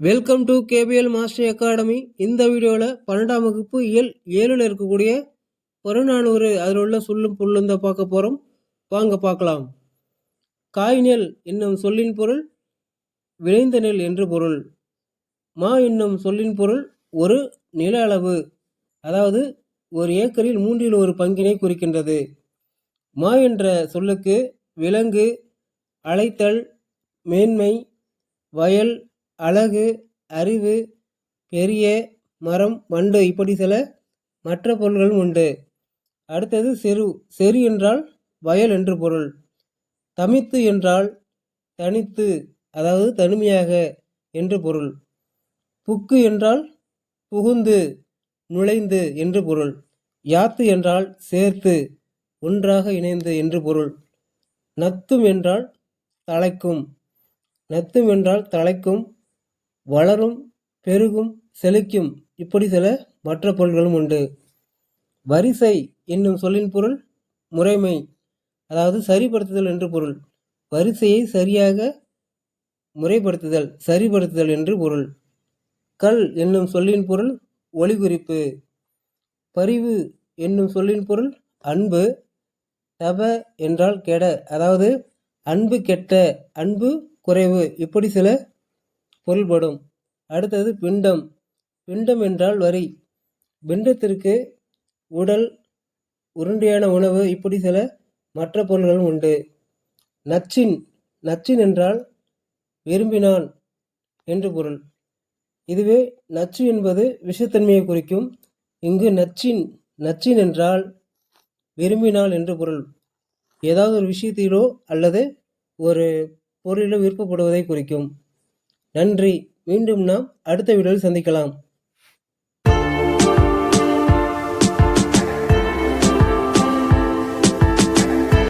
Welcome to KPL master academy இந்த வீடியோவில் பன்னெண்டாம் வகுப்பு இயல் ஏழில் இருக்கக்கூடிய புறநானூறு அதில் உள்ள சொல்லும் பொருளும் தான் பார்க்க போகிறோம் வாங்க பார்க்கலாம். காய்நெல் என்னும் சொல்லின் பொருள் விளைந்த நெல் என்று பொருள். மா என்னும் சொல்லின் பொருள் ஒரு நில அளவு அதாவது ஒரு ஏக்கரில் மூன்றில் ஒரு பங்கினை குறிக்கின்றது. மா என்ற சொல்லுக்கு விலங்கு அழைத்தல் மேன்மை வயல் அழகு அறிவு பெரிய மரம் வண்டு இப்படி சில மற்ற பொருள்களும் உண்டு. அடுத்தது செரு செரு என்றால் வயல் என்று பொருள். தமித்து என்றால் தனித்து அதாவது தனிமையாக என்று பொருள். புக்கு என்றால் புகுந்து நுழைந்து என்று பொருள். யாத்து என்றால் சேர்த்து ஒன்றாக இணைந்து என்று பொருள். நத்தும் என்றால் தலைக்கும். நத்தும் என்றால் தலைக்கும் வளரும் பெருகும் செழிக்கும். இப்படி சில மற்ற பொருள்களும் உண்டு. வரிசை என்னும் சொல்லின் பொருள் முறைமை அதாவது சரிப்படுத்துதல் என்று பொருள். வரிசையை சரியாக முறைப்படுத்துதல் சரிப்படுத்துதல் என்று பொருள். கல் என்னும் சொல்லின் பொருள் ஒளிகுறிப்பு பரிவு என்னும் சொல்லின் பொருள் அன்பு. தப என்றால் கெட அதாவது அன்பு கெட்ட அன்பு குறைவு. இப்படி சில பொருள்படும். அடுத்தது பிண்டம். பிண்டம் என்றால் வரி. பிண்டத்திற்கு உடல் உருண்டையான உணவு இப்படி சில மற்ற பொருள்களும் உண்டு. நச்சின். நச்சின் என்றால் விரும்பினான் என்று பொருள். இதுவே நச்சு என்பது விஷத்தன்மையை குறிக்கும். இங்கு நச்சின் நச்சின் என்றால் விரும்பினாள் என்று பொருள். ஏதாவது ஒரு விஷயத்திலோ அல்லது ஒரு பொருளிலோ விருப்பப்படுவதை குறிக்கும். நன்றி. மீண்டும் நாம் அடுத்த வீடியோவில் சந்திக்கலாம்.